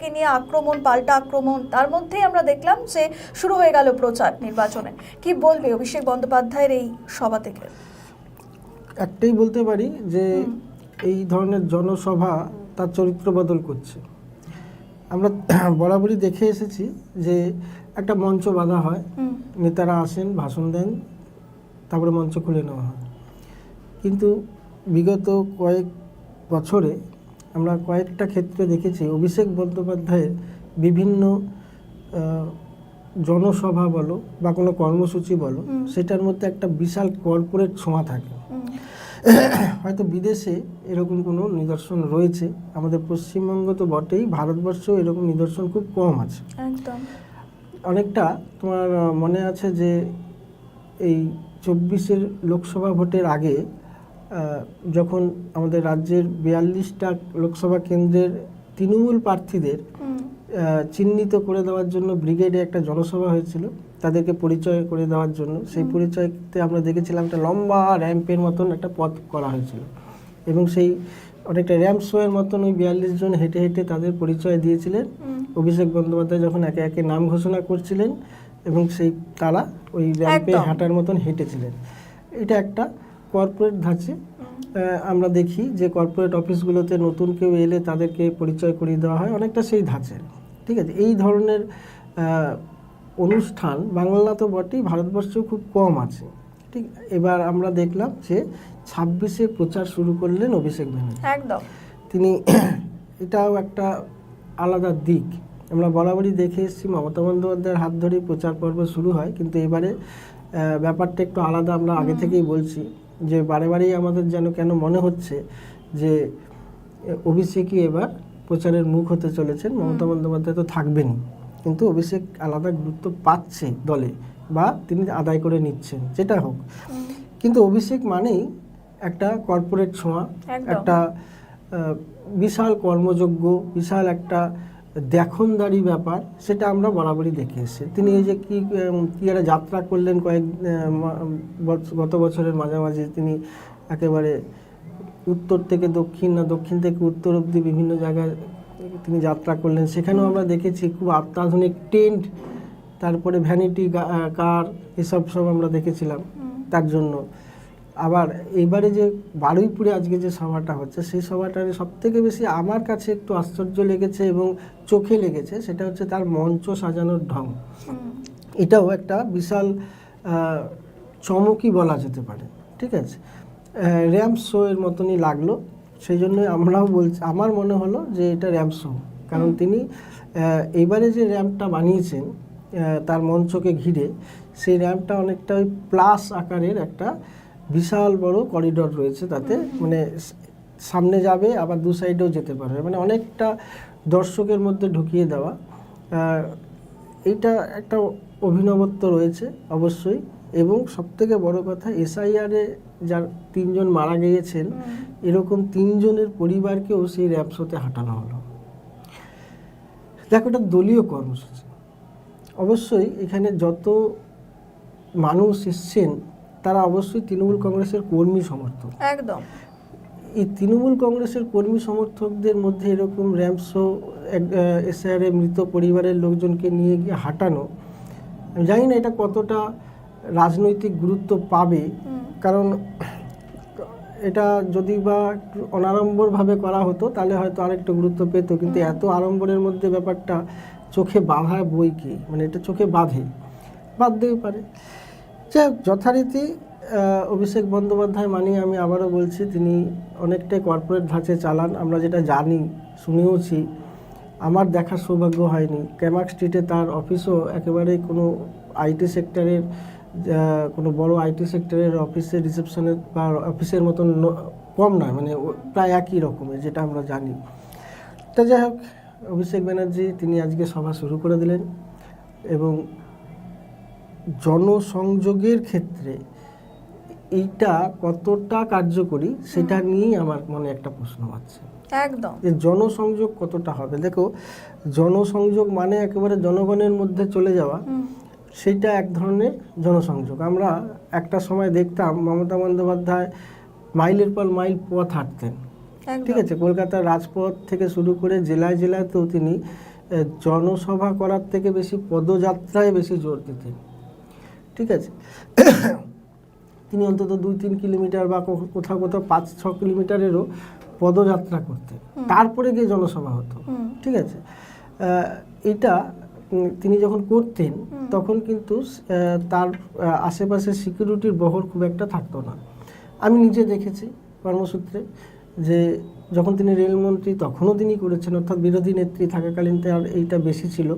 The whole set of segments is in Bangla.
কে নিয়ে আক্রমণ পাল্টা আক্রমণ তার মধ্যেই আমরা দেখলাম যে শুরু হয়ে গেল প্রচার নির্বাচনে। কি বলবে অভিষেক বন্দ্যোপাধ্যায়ের এই সভা থেকে? একটাই বলতে পারি যে এই ধরনের জনসভা তার চরিত্র বদল করছে। আমরা বরাবরই দেখে এসেছি যে একটা মঞ্চ বাঁধা হয়। নেতারা আসেন ভাষণ দেন তারপরে মঞ্চ খুলে নেওয়া হয়। কিন্তু বিগত কয়েক বছরে আমরা কয়েকটা ক্ষেত্রে দেখেছি। অভিষেক বন্দ্যোপাধ্যায়ের বিভিন্ন জনসভা বলো বা কোনো কর্মসূচি বলো সেটার মধ্যে একটা বিশাল কর্পোরেট ছোঁয়া থাকে। হয়তো বিদেশে এরকম কোনো নিদর্শন রয়েছে। আমাদের পশ্চিমবঙ্গ তো বটেই ভারতবর্ষেও এরকম নিদর্শন খুব কম আছে। অনেকটা তোমার মনে আছে যে এই চব্বিশের লোকসভা ভোটের আগে যখন আমাদের রাজ্যের বিয়াল্লিশটা লোকসভা কেন্দ্রের তৃণমূল প্রার্থীদের চিহ্নিত করে দেওয়ার জন্য ব্রিগেডে একটা জনসভা হয়েছিল তাদেরকে পরিচয় করে দেওয়ার জন্য। সেই পরিচয়তে আমরা দেখেছিলাম একটা লম্বা র্যাম্পের মতন একটা পথ করা হয়েছিল। এবং সেই অনেকটা র্যাম্প শোয়ের মতন ওই বিয়াল্লিশ জন হেঁটে হেঁটে তাদের পরিচয় দিয়েছিলেন। অভিষেক বন্দ্যোপাধ্যায় যখন একে একে নাম ঘোষণা করছিলেন এবং সেই তারা ওই র্যাম্পে হাঁটার মতন হেঁটেছিলেন। এটা একটা কর্পোরেট ধাঁচে আমরা দেখি যে কর্পোরেট অফিসগুলোতে নতুন কেউ এলে তাদেরকে পরিচয় করিয়ে দেওয়া হয়। অনেকটা সেই ধাঁচে। ঠিক আছে? এই ধরনের অনুষ্ঠান বাংলা তো বটেই ভারতবর্ষেও খুব কম আছে। ঠিক এবার আমরা দেখলাম যে ছাব্বিশে প্রচার শুরু করলেন অভিষেক ব্যানার্জি। একদম। তিনি এটাও একটা আলাদা দিক। আমরা বরাবরই দেখে এসেছি মমতা বন্দ্যোপাধ্যায়ের হাত ধরেই প্রচার পর্ব শুরু হয়। কিন্তু এবারে ব্যাপারটা একটু আলাদা আমরা আগে থেকেই বলছি। যে বারে বারেই আমাদের যেন কেন মনে হচ্ছে যে অভিষেকই এবার প্রচারের মুখ হতে চলেছেন। মমতা বন্দ্যোপাধ্যায় তো থাকবেনই। কিন্তু অভিষেক আলাদা গুরুত্ব পাচ্ছে দলে বা তিনি আদায় করে নিচ্ছেন যেটা হোক। কিন্তু অভিষেক মানেই একটা কর্পোরেট ছোঁয়া একটা বিশাল কর্মযোগ্য বিশাল একটা দেখনদারি ব্যাপার সেটা আমরা বরাবরই দেখে এসেছি। তিনি এই যে কি কি একটা যাত্রা করলেন কয়েক গত বছরের মাঝামাঝি তিনি একেবারে উত্তর থেকে দক্ষিণ না দক্ষিণ থেকে উত্তর অবধি বিভিন্ন জায়গায় তিনি যাত্রা করলেন। সেখানেও আমরা দেখেছি খুব অত্যাধুনিক টেন্ট তারপরে ভ্যানিটি কার এসব সব আমরা দেখেছিলাম তার জন্য। আবার এইবারে যে বারুইপুরে আজকে যে সভাটা হচ্ছে সেই সভাটার সব থেকে বেশি আমার কাছে একটু আশ্চর্য লেগেছে এবং চোখে লেগেছে সেটা হচ্ছে তার মঞ্চ সাজানোর ঢং। এটাও একটা বিশাল চমকই বলা যেতে পারে ঠিক আছে? র্যাম্প শো এর মতনই লাগল সেই জন্যই আমরাও বলছি আমার মনে হলো যে এটা র্যাম্প শো কারণ তিনি এবারে যে র্যাম্পটা বানিয়েছেন তার মঞ্চকে ঘিরে সেই র্যাম্পটা অনেকটা ওই প্লাস আকারের একটা বিশাল বড় করিডোর রয়েছে তাতে। মানে সামনে যাবে আবার দু সাইডেও যেতে পারবে। মানে অনেকটা দর্শকের মধ্যে ঢুকিয়ে দেওয়া। এইটা একটা অভিনবত্ব রয়েছে অবশ্যই। এবং সবথেকে বড় কথা এসআইআরে যার তিনজন মারা গিয়েছেন এরকম তিনজনের পরিবারকেও সেই র্যাপ শোতে হাঁটানো হলো। দেখো এটা দলীয় কর্মসূচি। অবশ্যই এখানে যত মানুষ এসছেন তারা অবশ্যই তৃণমূল কংগ্রেসের কর্মী সমর্থক। একদম। এই তৃণমূল কংগ্রেসের কর্মী সমর্থকদের মধ্যে এরকম র্যাম্প শো এসআরে মৃত পরিবারের লোকজনকে নিয়ে গিয়ে হাঁটানো আমি জানি না এটা কতটা রাজনৈতিক গুরুত্ব পাবে। কারণ এটা যদি বা অনাড়ম্বরভাবে করা হতো তাহলে হয়তো আরেকটু গুরুত্ব পেত। কিন্তু এত আড়ম্বরের মধ্যে ব্যাপারটা চোখে বাঁধা বই কি? মানে এটা চোখে বাঁধে। বাঁধতেই পারে। যাই হোক, যথারীতি অভিষেক বন্দ্যোপাধ্যায় মানে আমি আবারও বলছি তিনি অনেকটাই কর্পোরেট ধাঁচে চালান। আমরা যেটা জানি শুনেওছি আমার দেখার সৌভাগ্য হয়নি। ক্যামাক স্ট্রিটে তার অফিসও একেবারে কোনো আইটি সেক্টরের কোনো বড় আইটি সেক্টরের অফিসের রিসেপশনের বা অফিসের মতন কম নয় মানে প্রায় একই রকমের যেটা আমরা জানি। তা যাই হোক অভিষেক ব্যানার্জি তিনি আজকে সভা শুরু করে দিলেন এবং জনসংযোগের ক্ষেত্রে এইটা কতটা কার্যকরী সেটা নিয়েই আমার মনে একটা প্রশ্ন আছে। একদম। যে জনসংযোগ কতটা হবে? দেখো জনসংযোগ মানে একেবারে জনগণের মধ্যে চলে যাওয়া। সেটা এক ধরনের জনসংযোগ। আমরা একটা সময় দেখতাম মমতা বন্দ্যোপাধ্যায় মাইলের পর মাইল পথ হাঁটতেন। ঠিক আছে? কলকাতার রাজপথ থেকে শুরু করে জেলায় জেলাতেও তিনি জনসভা করার থেকে বেশি পদযাত্রায় বেশি জোর দিতেন। ঠিক আছে? তিনি অন্তত দুই তিন কিলোমিটার বা কোথাও কোথাও পাঁচ ছ কিলোমিটারেরও পদযাত্রা করতেন। তারপরে গিয়ে জনসভা হতো ঠিক আছে? এটা তিনি যখন করতেন তখন কিন্তু তার আশেপাশে সিকিউরিটির বহর খুব একটা থাকতো না। আমি নিজে দেখেছি কর্মসূত্রে যে যখন তিনি রেলমন্ত্রী তখনও তিনি করেছেন অর্থাৎ বিরোধী নেত্রী থাকাকালীন তার এইটা বেশি ছিল।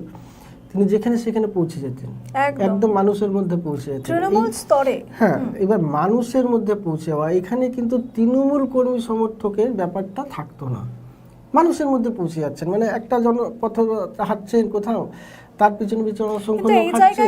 তিনি যেখানে সেখানে পৌঁছে যেতেন। একদম। মানুষের মধ্যে পৌঁছে যেতেন। তৃণমূল স্তরে। হ্যাঁ এবার মানুষের মধ্যে পৌঁছে যাওয়া এখানে কিন্তু তৃণমূল কর্মী সমর্থকের ব্যাপারটা থাকতো না। মানুষের মধ্যে পৌঁছে যাচ্ছেন। মানে একটা জন পথ হাঁটছেন কোথাও তার পিছনে পিছনে অসংখ্য লোক হাঁটছে।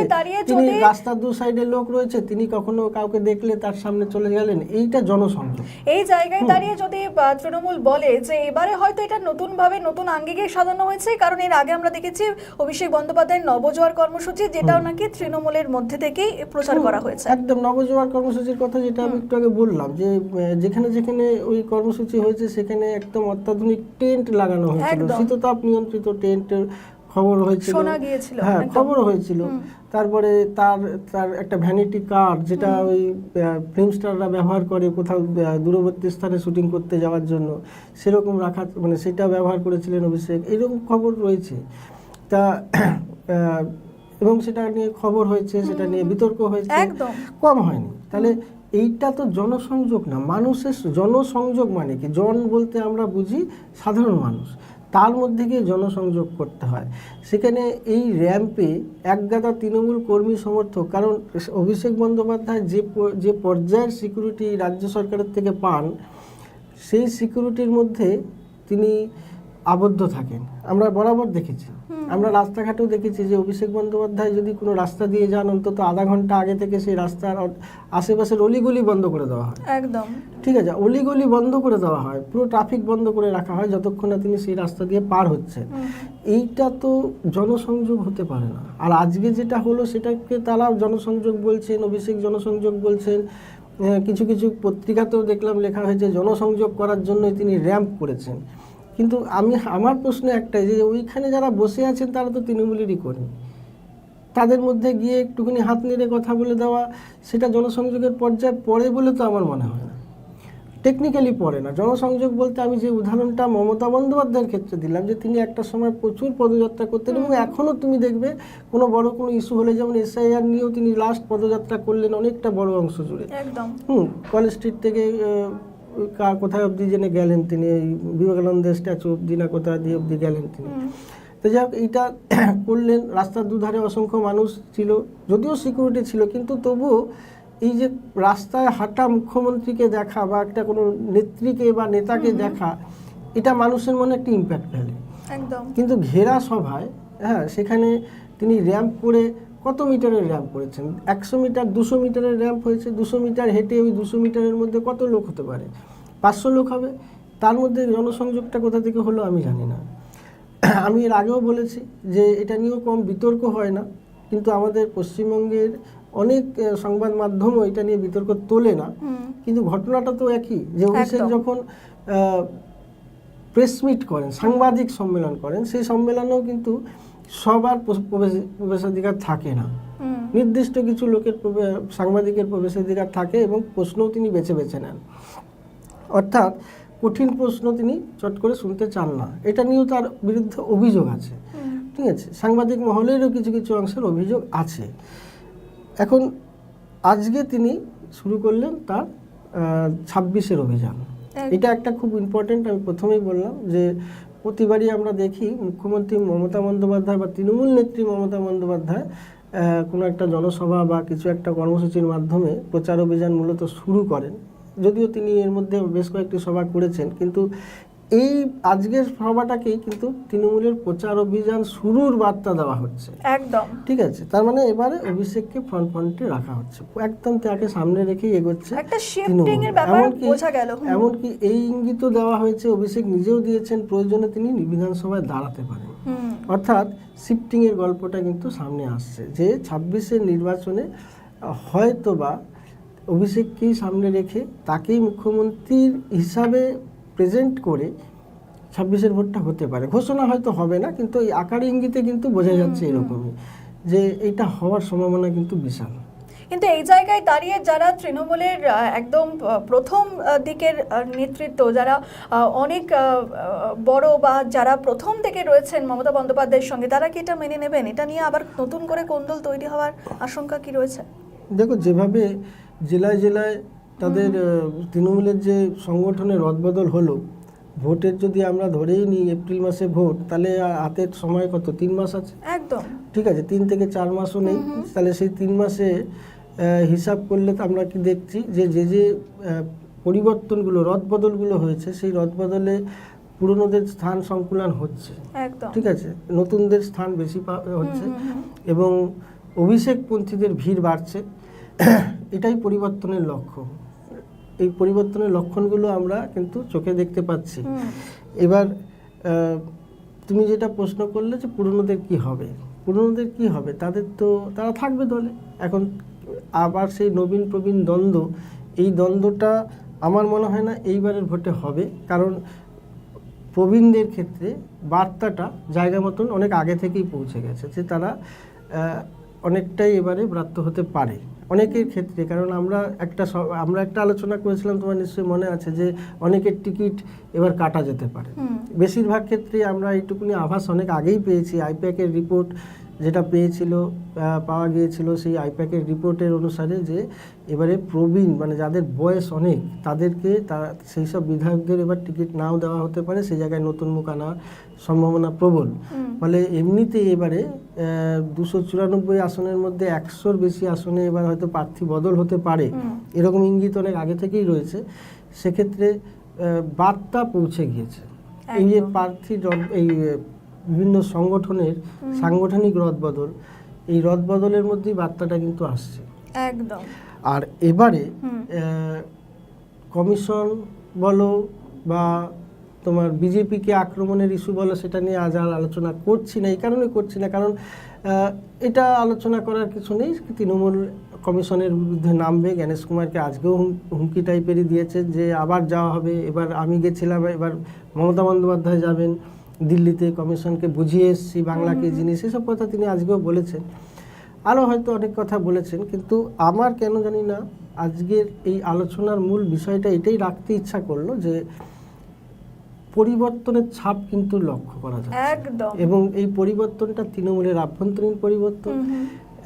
তিনি রাস্তার দু সাইডে লোক রয়েছে তিনি কখনো কাউকে দেখলে তার সামনে চলে গেলেন? এইটা জনসংযোগ। এই জায়গায় দাঁড়িয়ে যদি তৃণমূল বলে যে এবারে হয়তো এটা নতুন ভাবে নতুন আঙ্গিকে সাজানো হয়েছে কারণ এর আগে আমরা দেখেছি অভিষেক বন্দ্যোপাধ্যায়ের নবজোয়ার কর্মসূচি যেটাও নাকি তৃণমূলের মধ্যে থেকেই প্রচার করা হয়েছে। একদম নবজোয়ার কর্মসূচির কথা যেটা আমি একটু আগে বললাম যে যেখানে যেখানে ওই কর্মসূচি হয়েছে সেখানে একদম অত্যাধুনিক টেন্ট লাগানো হয়েছিল। শীততাপ নিয়ন্ত্রিত টেন্টের খবর হয়েছিল। হ্যাঁ একদম। খবর হয়েছিল। তারপরে তার তার একটা ভ্যানিটি কার্ড যেটা ওই ফিল্ম স্টাররা ব্যবহার করে কোথাও দূরবর্তী স্থানে শুটিং করতে যাওয়ার জন্য। সেরকম রাখা মানে সেটা ব্যবহার করেছিলেন অভিষেক। এরকম খবর রয়েছে। তা এবং সেটা নিয়ে খবর হয়েছে সেটা নিয়ে বিতর্ক হয়েছে। একদম। কম হয়নি। তাহলে এইটা তো জনসংযোগ না। মানুষের জনসংযোগ মানে কি? জন বলতে আমরা বুঝি সাধারণ মানুষ। তার মধ্যে গিয়ে জনসংযোগ করতে হয়। সেখানে এই র্যাম্পে একগাদা তৃণমূল কর্মী সমর্থক, কারণ অভিষেক বন্দ্যোপাধ্যায় যে যে পর্যায়ের সিকিউরিটি রাজ্য সরকারের থেকে পান, সেই সিকিউরিটির মধ্যে তিনি আবদ্ধ থাকেন। আমরা বরাবর দেখেছি। আমরা রাস্তাঘাটেও দেখেছি যে অভিষেক বন্দ্যোপাধ্যায় যদি কোনো রাস্তা দিয়ে যান অন্তত আধা ঘণ্টা আগে থেকে সেই রাস্তার আশেপাশের অলিগলি বন্ধ করে দেওয়া হয়। একদম। ঠিক আছে অলিগলি বন্ধ করে দেওয়া হয় পুরো ট্রাফিক বন্ধ করে রাখা হয় যতক্ষণ না তিনি সেই রাস্তা দিয়ে পার হচ্ছেন। এইটা তো জনসংযোগ হতে পারে না। আর আজকে যেটা হলো সেটাকে তারা জনসংযোগ বলছেন অভিষেক জনসংযোগ বলছেন কিছু কিছু পত্রিকাতেও দেখলাম লেখা হয়েছে জনসংযোগ করার জন্যই তিনি র্যাম্প করেছেন। কিন্তু আমি আমার প্রশ্ন একটাই যে ওইখানে যারা বসে আছেন তারা তো তৃণমূলেরই কর্মী। তাদের মধ্যে গিয়ে একটুখানি হাত নেড়ে কথা বলে দেওয়া সেটা জনসংযোগের পর্যায়ে পড়ে বলে তো আমার মনে হয় না। টেকনিক্যালি পড়ে না। জনসংযোগ বলতে আমি যে উদাহরণটা মমতা বন্দ্যোপাধ্যায়ের ক্ষেত্রে দিলাম যে তিনি একটা সময় প্রচুর পদযাত্রা করতেন এবং এখনও তুমি দেখবে কোনো বড় কোনো ইস্যু হলে যেমন এসআইআর নিয়েও তিনি লাস্ট পদযাত্রা করলেন অনেকটা বড় অংশ জুড়ে। একদম। হুম কলেজ স্ট্রিট থেকে কোথায় অবধি জেনে গেলেন তিনি বিবেকানন্দের স্ট্যাচু অবধি না কোথায় দিয়ে অবধি গেলেন তিনি? তো যাই হোক এইটা করলেন রাস্তার দুধারে অসংখ্য মানুষ ছিল যদিও সিকিউরিটি ছিল কিন্তু তবুও এই যে রাস্তায় হাঁটা মুখ্যমন্ত্রীকে দেখা বা একটা কোনো নেত্রীকে বা নেতাকে দেখা এটা মানুষের মনে একটা ইম্প্যাক্ট ফেলে। একদম। কিন্তু ঘেরা সভায় হ্যাঁ সেখানে তিনি র্যাম্প করে কত মিটারের র্যাম্প করেছেন? একশো মিটার দুশো মিটারের র্যাম্প হয়েছে দুশো মিটার হেঁটে ওই দুশো মিটারের মধ্যে কত লোক হতে পারে? পাঁচশো লোক হবে। তার মধ্যে জনসংযোগটা কোথা থেকে হলো আমি জানি না। আমি এর আগেও বলেছি যে এটা নিয়েও কম বিতর্ক হয় না কিন্তু আমাদের পশ্চিমবঙ্গের অনেক সংবাদ মাধ্যমও এটা নিয়ে বিতর্ক তোলে না। কিন্তু ঘটনাটা তো একই যে অভিষেক যখন প্রেস মিট করেন সাংবাদিক সম্মেলন করেন সেই সম্মেলনেও কিন্তু সবার প্রবেশ- প্রবেশাধিকার থাকে না। নির্দিষ্ট কিছু লোকের সাংবাদিকের প্রবেশাধিকার থাকে এবং প্রশ্নও তিনি বেছে বেছে নেন। অর্থাৎ কঠিন প্রশ্ন তিনি চট করে শুনতে চান না। এটা নিয়েও তার বিরুদ্ধে অভিযোগ আছে। ঠিক আছে? সাংবাদিক মহলেরও কিছু কিছু অংশের অভিযোগ আছে। এখন আজকে তিনি শুরু করলেন তার ছাব্বিশের অভিযান। এটা একটা খুব ইম্পর্টেন্ট আমি প্রথমেই বললাম যে প্রতিবারই আমরা দেখি মুখ্যমন্ত্রী মমতা বন্দ্যোপাধ্যায় বা তৃণমূল নেত্রী মমতা বন্দ্যোপাধ্যায় কোনো একটা জনসভা বা কিছু একটা কর্মসূচির মাধ্যমে প্রচার অভিযান মূলত শুরু করেন। যদিও তিনি এর মধ্যে বেশ কয়েকটি সভা করেছেন, কিন্তু এই আজকের সভাটাকেই কিন্তু তৃণমূলের প্রচার অভিযান শুরুর বার্তা দেওয়া হচ্ছে। একদম। ঠিক আছে? তার মানে এবারে অভিষেককে ফ্রন্ট ফ্রন্টে রাখা হচ্ছে। একদম তাকে সামনে রেখেই এগোচ্ছে এমনকি- এই ইঙ্গিতও দেওয়া হয়েছে অভিষেক নিজেও দিয়েছেন প্রয়োজনে তিনি বিধানসভায় দাঁড়াতে পারেন। অর্থাৎ শিফটিং এর গল্পটা কিন্তু সামনে আসছে যে ছাব্বিশের নির্বাচনে হয়তো বা অভিষেককেই সামনে রেখে তাকেই মুখ্যমন্ত্রীর হিসাবে প্রেজেন্ট করে ছাব্বিশের ভোটটা হতে পারে। ঘোষণা হয়তো হবে না কিন্তু এই আকার ইঙ্গিতে কিন্তু বোঝা যাচ্ছে এরকমই যে এটা হওয়ার সম্ভাবনা কিন্তু বিশাল। কিন্তু এই জায়গায় দাঁড়িয়ে যারা তৃণমূলের একদম প্রথম দিকের নেতৃত্ব যারা অনেক বড় বা যারা প্রথম থেকে রয়েছেন মমতা বন্দ্যোপাধ্যায়ের সঙ্গে তারা কি এটা মেনে নেবেন? এটা নিয়ে আবার নতুন করে কোন্দল তৈরি হওয়ার আশঙ্কা কি রয়েছে? দেখো যেভাবে জেলায় জেলায় তাদের তৃণমূলের যে সংগঠনের রদবদল হলো ভোটের যদি আমরা ধরেই নিই এপ্রিল মাসে ভোট তাহলে হাতের সময় কত? তিন মাস আছে? একদম। ঠিক আছে তিন থেকে চার মাসও নেই। তাহলে সেই তিন মাসে হিসাব করলে তো আমরা কি দেখছি যে যে যে পরিবর্তনগুলো রদবদলগুলো হয়েছে সেই রদবদলে পুরনোদের স্থান সংকুলন হচ্ছে। একদম। ঠিক আছে নতুনদের স্থান বেশি পা- হচ্ছে এবং অভিষেকপন্থীদের ভিড় বাড়ছে। এটাই পরিবর্তনের লক্ষ্য। এই পরিবর্তনের লক্ষণগুলো আমরা কিন্তু চোখে দেখতে পাচ্ছি। এবার তুমি যেটা প্রশ্ন করলে যে পুরনোদের কি হবে? পুরনোদের কি হবে? তাদের তো তারা থাকবে দলে। এখন আবার সেই নবীন প্রবীণ দ্বন্দ্ব এই দ্বন্দ্বটা আমার মনে হয় না এইবারের ভোটে হবে। কারণ প্রবীণদের ক্ষেত্রে বার্তাটা জায়গা মতন অনেক আগে থেকেই পৌঁছে গেছে যে তারা অনেকটাই এবারে ব্রাত্য হতে পারে। অনেকের ক্ষেত্রে কারণ আমরা একটা আমরা একটা আলোচনা করেছিলাম তোমার নিশ্চয়ই মনে আছে যে অনেকের টিকিট এবার কাটা যেতে পারে। বেশিরভাগ ক্ষেত্রে আমরা এইটুকুনি আভাস অনেক আগেই পেয়েছি। আইপ্যাকের রিপোর্ট যেটা পেয়েছিল পাওয়া গিয়েছিল সেই আইপ্যাকের রিপোর্টের অনুসারে যে এবারে প্রবীণ মানে যাদের বয়স অনেক তাদেরকে তারা সেই সব বিধায়কদের এবার টিকিট নাও দেওয়া হতে পারে সেই জায়গায় নতুন মুখ আনার সম্ভাবনা প্রবল। ফলে এমনিতেই এবারে দুশো চুরানব্বই আসনের মধ্যে একশোর বেশি আসনে এবার হয়তো প্রার্থী বদল হতে পারে। এরকম ইঙ্গিত অনেক আগে থেকেই রয়েছে। সেক্ষেত্রে বার্তা পৌঁছে গিয়েছে। এই যে প্রার্থী এই বিভিন্ন সংগঠনের সাংগঠনিক রদবদল এই রদবদলের মধ্যেই বার্তাটা কিন্তু আসছে। একদম। আর এবারে কমিশন বলো বা তোমার বিজেপিকে আক্রমণের ইস্যু বলো সেটা নিয়ে আজ আর আলোচনা করছি না এই কারণে করছি না। কারণ এটা আলোচনা করার কিছু নেই তৃণমূল কমিশনের বিরুদ্ধে নামবে। গণেশ কুমারকে আজকেও হুম- হুমকি টাইপেরই দিয়েছে যে আবার যাওয়া হবে এবার আমি গেছিলাম এবার মমতা বন্দ্যোপাধ্যায় যাবেন। দিল্লিতে কমিশনকে বুঝিয়ে এসছি বাংলাকে জিনিস এসব কথা তিনি আজকেও বলেছেন। আরও হয়তো অনেক কথা বলেছেন কিন্তু আমার কেন জানি না আজকের এই আলোচনার মূল বিষয়টা এটাই রাখতে ইচ্ছা করল যে পরিবর্তনের ছাপ কিন্তু লক্ষ্য করা যায় একদম। এবং এই পরিবর্তনটা তৃণমূলের আভ্যন্তরীণ পরিবর্তন।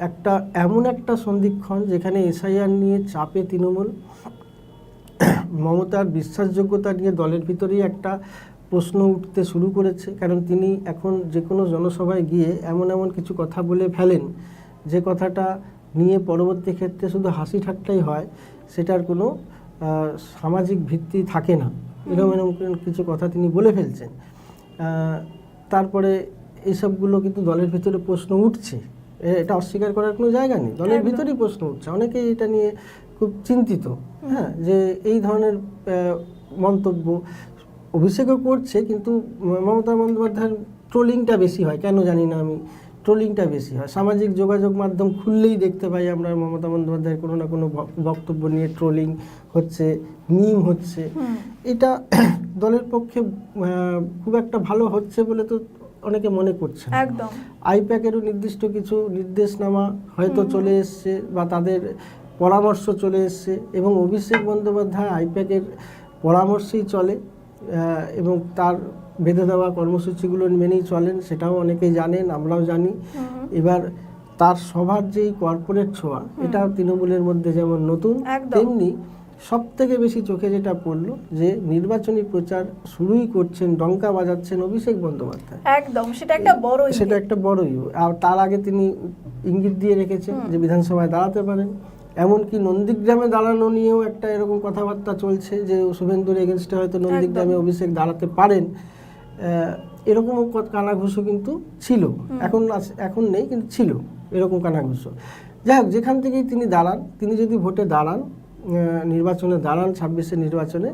একটা এমন একটা সন্ধিক্ষণ যেখানে এসআইআর নিয়ে চাপে তৃণমূল মমতার বিশ্বাসযোগ্যতা নিয়ে দলের ভিতরেই একটা প্রশ্ন উঠতে শুরু করেছে কারণ তিনি এখন যে কোনো জনসভায় গিয়ে এমন এমন কিছু কথা বলে ফেলেন। যে কথাটা নিয়ে পরবর্তী ক্ষেত্রে শুধু হাসি ঠাট্টাই হয় সেটার কোনো সামাজিক ভিত্তি থাকে না। এরকম এরকম কিছু কথা তিনি বলে ফেলছেন। তারপরে এইসবগুলো কিন্তু দলের ভিতরে প্রশ্ন উঠছে। এটা অস্বীকার করার কোনো জায়গা নেই। দলের ভিতরেই প্রশ্ন উঠছে। অনেকেই এটা নিয়ে খুব চিন্তিত। হ্যাঁ যে এই ধরনের মন্তব্য অভিষেকও করছে কিন্তু মমতা বন্দ্যোপাধ্যায়ের ট্রোলিংটা বেশি হয় কেন জানি না আমি ট্রোলিংটা বেশি হয়। সামাজিক যোগাযোগ মাধ্যম খুললেই দেখতে পাই আমরা মমতা বন্দ্যোপাধ্যায়ের কোনো না কোনো বক্তব্য নিয়ে ট্রোলিং হচ্ছে মিম হচ্ছে। এটা দলের পক্ষে খুব একটা ভালো হচ্ছে বলে তো অনেকে মনে করছে। একদম। আইপ্যাকেরও নির্দিষ্ট কিছু নির্দেশনামা হয়তো চলে এসছে বা তাদের পরামর্শ চলে এসছে এবং অভিষেক বন্দ্যোপাধ্যায় আইপ্যাকের পরামর্শেই চলে। এবং তার বেঁধে দেওয়া কর্মসূচিগুলো মেনেই চলেন সেটাও অনেকেই জানেন আমরাও জানি। এবার তার সবার যেই কর্পোরেট ছোঁয়া এটা তৃণমূলের মধ্যে যেমন নতুন তেমনি সব থেকে বেশি চোখে যেটা পড়ল যে নির্বাচনী প্রচার শুরুই করছেন ডঙ্কা বাজাচ্ছেন অভিষেক বন্দ্যোপাধ্যায়। একদম সেটা একটা বড় সেটা একটা বড় আর তার আগে তিনি ইঙ্গিত দিয়ে রেখেছেন যে বিধানসভায় দাঁড়াতে পারেন। এমনকি নন্দীগ্রামে দাঁড়ানো নিয়েও একটা এরকম কথাবার্তা চলছে যে শুভেন্দুর এগেনস্টে হয়তো নন্দীগ্রামে অভিষেক দাঁড়াতে পারেন। আহ, এরকমও কানাঘুষো কিন্তু ছিল। এখন আস- এখন নেই কিন্তু ছিল এরকম কানাঘুষো। যাই হোক যেখান থেকেই তিনি দাঁড়ান তিনি যদি ভোটে দাঁড়ান নির্বাচনে দাঁড়ান ছাব্বিশের নির্বাচনে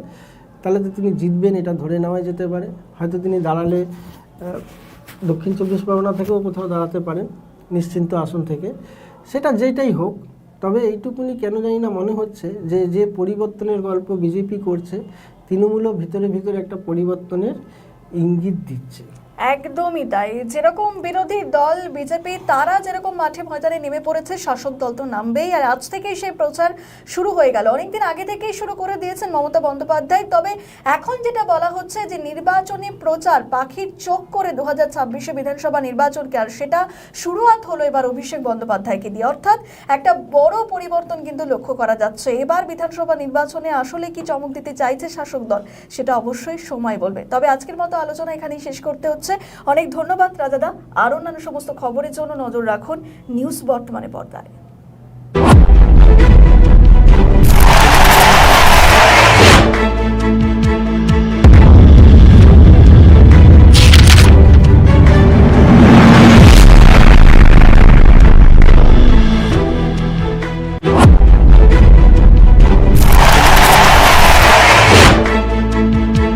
তাহলে তো তিনি জিতবেন এটা ধরে নেওয়া যেতে পারে। হয়তো তিনি দাঁড়ালে দক্ষিণ চব্বিশ পরগনা থেকেও কোথাও দাঁড়াতে পারেন নিশ্চিন্ত আসন থেকে। সেটা যেটাই হোক তবে এইটুকুনি কেন জানি না মনে হচ্ছে যে যে পরিবর্তনের গল্প বিজেপি করছে, তৃণমূলও ভিতরে ভিতরে একটা পরিবর্তনের ইঙ্গিত দিচ্ছে। একদমই তাই। যেরকম বিরোধী দল, বিজেপি, তারা যেরকম মাঠে ময়দানে নেমে পড়েছে, শাসক দল তো নামবেই। আর আজ থেকেই সেই প্রচার শুরু হয়ে গেল। অনেকদিন আগে থেকেই শুরু করে দিয়েছেন মমতা বন্দ্যোপাধ্যায়। তবে এখন যেটা বলা হচ্ছে যে, নির্বাচনী প্রচার পাখির চোখ করে দু হাজার ছাব্বিশে বিধানসভা নির্বাচনকে আর সেটা শুরুয়াত হলো এবার অভিষেক বন্দ্যোপাধ্যায়কে দিয়ে। অর্থাৎ একটা বড় পরিবর্তন কিন্তু লক্ষ্য করা যাচ্ছে। এবার বিধানসভা নির্বাচনে আসলে কি চমক দিতে চাইছে শাসক দল, সেটা অবশ্যই সময় বলবে। তবে আজকের মতো আলোচনা এখানেই শেষ করতে হচ্ছে। অনেক ধন্যবাদ রাজাদা। আর অন্যান্য সমস্ত খবরের জন্য নজর রাখুন নিউজ বর্তমানে পর্দায়।